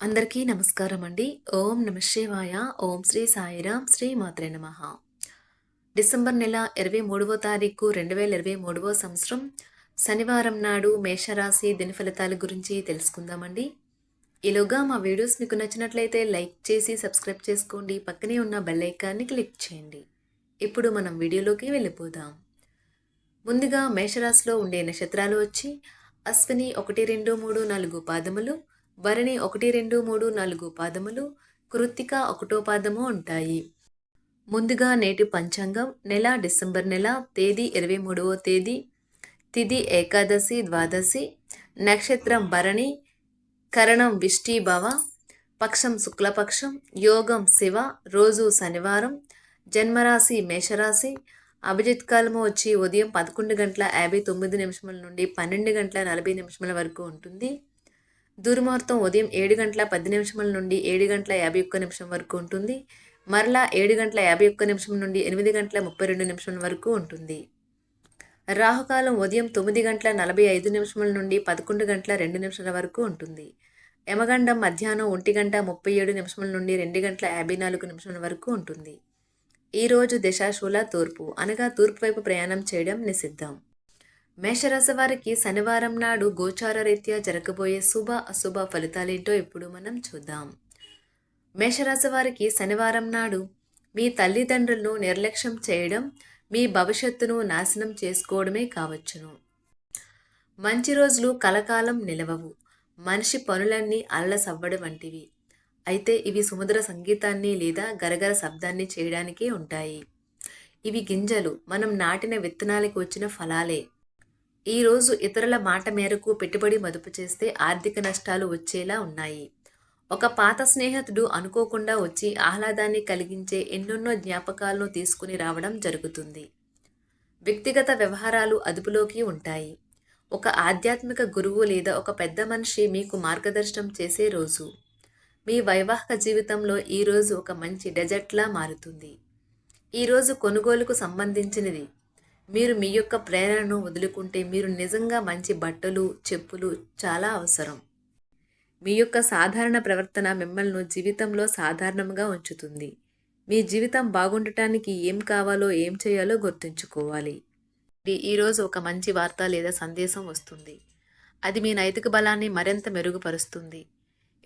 అందరికీ నమస్కారం అండి ఓం నమ శివాయ ఓం శ్రీ సాయిరామ్ శ్రీ మాత్రే నమ. డిసెంబర్ నెల ఇరవై మూడవ తారీఖు రెండు వేల ఇరవై మూడవ సంవత్సరం. శనివారం నాడు మేషరాశి దిన ఫలితాల గురించి తెలుసుకుందామండి. ఈలోగా మా వీడియోస్ మీకు నచ్చినట్లయితే లైక్ చేసి సబ్స్క్రైబ్ చేసుకోండి. పక్కనే ఉన్న బెల్ ఐకాన్ని క్లిక్ చేయండి. ఇప్పుడు మనం వీడియోలోకి వెళ్ళిపోదాం. ముందుగా మేషరాశిలో ఉండే నక్షత్రాలు వచ్చి అశ్విని ఒకటి రెండు మూడు నాలుగు పాదములు భరణి ఒకటి రెండు మూడు నాలుగు పాదములు కృత్తిక ఒకటో పాదము ఉంటాయి. ముందుగా నేటి పంచాంగం నెల డిసెంబర్ నెల తేదీ ఇరవై మూడవ తేదీ తిది ఏకాదశి ద్వాదశి నక్షత్రం భరణి కరణం విష్టిభవ పక్షం శుక్లపక్షం యోగం శివ రోజు శనివారం జన్మరాశి మేషరాశి అభిజిత్ కాలము వచ్చి ఉదయం పదకొండు గంటల యాభై తొమ్మిది నిమిషముల నుండి పన్నెండు గంటల నలభై నిమిషముల వరకు ఉంటుంది. దుర్మార్తం ఉదయం ఏడు గంటల పది నిమిషముల నుండి ఏడు గంటల యాభై ఒక్క నిమిషం వరకు ఉంటుంది. మరలా ఏడు గంటల యాభై ఒక్క నిమిషం నుండి ఎనిమిది గంటల ముప్పై రెండు నిమిషం వరకు ఉంటుంది. రాహుకాలం ఉదయం తొమ్మిది గంటల నలభై ఐదు నిమిషముల నుండి పదకొండు గంటల రెండు నిమిషాల వరకు ఉంటుంది. యమగండం మధ్యాహ్నం ఒంటి గంట ముప్పై ఏడు నిమిషముల నుండి రెండు గంటల యాభై నాలుగు నిమిషముల వరకు ఉంటుంది. ఈరోజు దిశాశూల తూర్పు అనగా తూర్పు వైపు ప్రయాణం చేయడం నిషిద్ధం. మేషరాశి వారికి శనివారం నాడు గోచార రీత్యా జరగబోయే శుభ అశుభ ఫలితాలేంటో ఇప్పుడు మనం చూద్దాం. మేషరాశి వారికి శనివారం నాడు మీ తల్లిదండ్రులను నిర్లక్ష్యం చేయడం మీ భవిష్యత్తును నాశనం చేసుకోవడమే కావచ్చును. మంచి రోజులు కలకాలం నిలవవు. మనిషి పనులన్నీ అల్లసవ్వడం వంటివి. అయితే ఇవి సముద్ర సంగీతాన్ని లేదా గరగర శబ్దాన్ని చేయడానికే ఉంటాయి. ఇవి గింజలు. మనం నాటిన విత్తనాలకు వచ్చిన ఫలాలే. ఈరోజు ఇతరుల మాట మేరకు పెట్టుబడి మదుపు చేస్తే ఆర్థిక నష్టాలు వచ్చేలా ఉన్నాయి. ఒక పాత స్నేహితుడు అనుకోకుండా వచ్చి ఆహ్లాదాన్ని కలిగించే ఎన్నెన్నో జ్ఞాపకాలను తీసుకుని రావడం జరుగుతుంది. వ్యక్తిగత వ్యవహారాలు అదుపులోకి ఉంటాయి. ఒక ఆధ్యాత్మిక గురువు లేదా ఒక పెద్ద మనిషి మీకు మార్గదర్శనం చేసే రోజు. మీ వైవాహిక జీవితంలో ఈరోజు ఒక మంచి డెజర్ట్లా మారుతుంది. ఈరోజు కొనుగోలుకు సంబంధించినది మీరు మీ యొక్క ప్రేరణను వదులుకుంటే మీరు నిజంగా మంచి బట్టలు చెప్పులు చాలా అవసరం. మీ యొక్క సాధారణ ప్రవర్తన మిమ్మల్ని జీవితంలో సాధారణంగా ఉంచుతుంది. మీ జీవితం బాగుండటానికి ఏం కావాలో ఏం చేయాలో గుర్తుంచుకోవాలి. ఈరోజు ఒక మంచి వార్త లేదా సందేశం వస్తుంది. అది మీ నైతిక బలాన్ని మరింత మెరుగుపరుస్తుంది.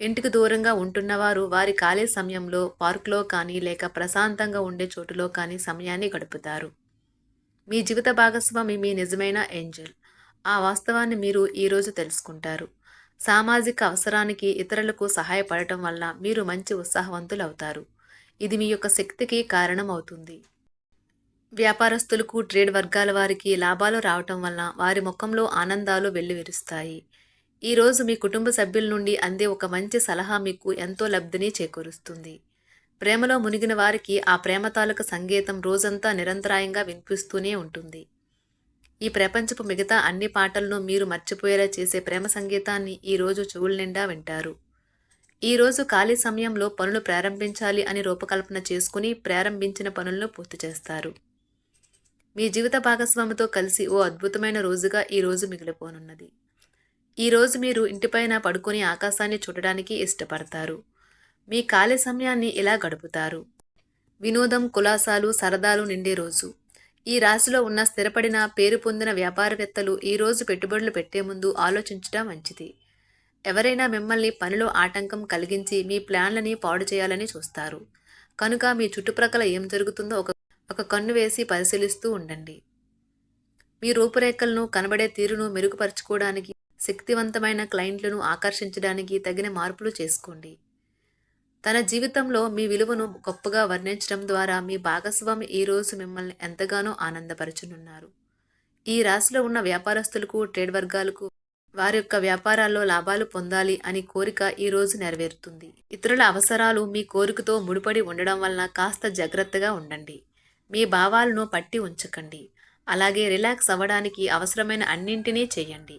ఇంటికి దూరంగా ఉంటున్నవారు వారి ఖాళీ సమయంలో పార్కులో కానీ లేక ప్రశాంతంగా ఉండే చోటులో కానీ సమయాన్ని గడుపుతారు. మీ జీవిత భాగస్వామి మీ నిజమైన ఏంజల్. ఆ వాస్తవాన్ని మీరు ఈరోజు తెలుసుకుంటారు. సామాజిక అవసరానికి ఇతరులకు సహాయపడటం వల్ల మీరు మంచి ఉత్సాహవంతులు అవుతారు ఇది మీ యొక్క శక్తికి కారణం అవుతుంది వ్యాపారస్తులకు ట్రేడ్ వర్గాల వారికి లాభాలు రావటం వల్ల వారి ముఖంలో ఆనందాలు వెల్లువిరుస్తాయి. ఈరోజు మీ కుటుంబ సభ్యుల నుండి అందే ఒక మంచి సలహా మీకు ఎంతో లబ్ధిని చేకూరుస్తుంది. ప్రేమలో మునిగిన వారికి ఆ ప్రేమ తాలూక సంగీతం రోజంతా నిరంతరాయంగా వినిపిస్తూనే ఉంటుంది. ఈ ప్రపంచపు మిగతా అన్ని పాటలను మీరు మర్చిపోయేలా చేసే ప్రేమ సంగీతాన్ని ఈరోజు చెవుల నిండా వింటారు. ఈరోజు ఖాళీ సమయంలో పనులు ప్రారంభించాలి అని రూపకల్పన చేసుకుని ప్రారంభించిన పనులను పూర్తి చేస్తారు. మీ జీవిత భాగస్వామితో కలిసి ఓ అద్భుతమైన రోజుగా ఈ రోజు మిగిలిపోనున్నది. ఈరోజు మీరు ఇంటిపైన పడుకొని ఆకాశాన్ని చూడడానికి ఇష్టపడతారు. మీ ఖాళీ సమయాన్ని ఎలా గడుపుతారు? వినోదం కులాసాలు సరదాలు నిండే రోజు. ఈ రాశిలో ఉన్న స్థిరపడిన పేరు పొందిన వ్యాపారవేత్తలు ఈరోజు పెట్టుబడులు పెట్టే ముందు ఆలోచించడం మంచిది. ఎవరైనా మిమ్మల్ని పనిలో ఆటంకం కలిగించి మీ ప్లాన్లని పాడు చేయాలని చూస్తారు. కనుక మీ చుట్టుప్రక్కల ఏం జరుగుతుందో ఒక ఒక కన్ను వేసి పరిశీలిస్తూ ఉండండి. మీ రూపురేఖలను కనబడే తీరును మెరుగుపరుచుకోవడానికి శక్తివంతమైన క్లయింట్లను ఆకర్షించడానికి తగిన మార్పులు చేసుకోండి. తన జీవితంలో మీ విలువను గొప్పగా వర్ణించడం ద్వారా మీ భాగస్వామి ఈరోజు మిమ్మల్ని ఎంతగానో ఆనందపరచనున్నారు. ఈ రాశిలో ఉన్న వ్యాపారస్తులకు ట్రేడ్ వర్గాలకు వారి యొక్క వ్యాపారాల్లో లాభాలు పొందాలి అని కోరిక ఈ రోజు నెరవేరుతుంది. ఇతరుల అవసరాలు మీ కోరికతో ముడిపడి ఉండడం వలన కాస్త జాగ్రత్తగా ఉండండి. మీ భావాలను పట్టి ఉంచకండి. అలాగే రిలాక్స్ అవ్వడానికి అవసరమైన అన్నింటినీ చేయండి.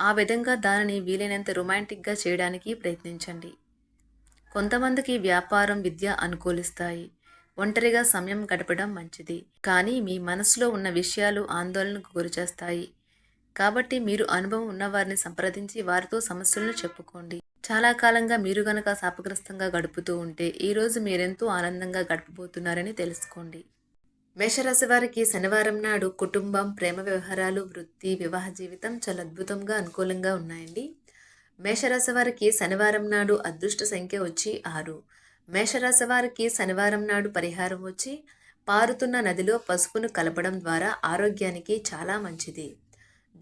ఆ విధంగా దానిని వీలైనంత రొమాంటిక్గా చేయడానికి ప్రయత్నించండి. కొంతమందికి వ్యాపారం విద్య అనుకూలిస్తాయి. ఒంటరిగా సమయం గడపడం మంచిది. కానీ మీ మనసులో ఉన్న విషయాలు ఆందోళనకు గురిచేస్తాయి. కాబట్టి మీరు అనుభవం ఉన్నవారిని సంప్రదించి వారితో సమస్యలను చెప్పుకోండి. చాలా కాలంగా మీరు గనక శాపగ్రస్తంగా గడుపుతూ ఉంటే ఈరోజు మీరెంతో ఆనందంగా గడపబోతున్నారని తెలుసుకోండి. మేషరాశి వారికి శనివారం నాడు కుటుంబం ప్రేమ వ్యవహారాలు వృత్తి వివాహ జీవితం చాలా అద్భుతంగా అనుకూలంగా ఉన్నాయండి. మేషరాశి వారికి శనివారం నాడు అదృష్ట సంఖ్య వచ్చి ఆరు. మేషరాశి వారికి శనివారం నాడు పరిహారం వచ్చి పారుతున్న నదిలో పసుపును కలపడం ద్వారా ఆరోగ్యానికి చాలా మంచిది.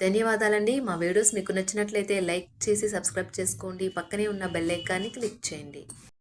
ధన్యవాదాలండి. మా వీడియోస్ మీకు నచ్చినట్లయితే లైక్ చేసి సబ్స్క్రైబ్ చేసుకోండి. పక్కనే ఉన్న బెల్ ఐకాన్ని క్లిక్ చేయండి.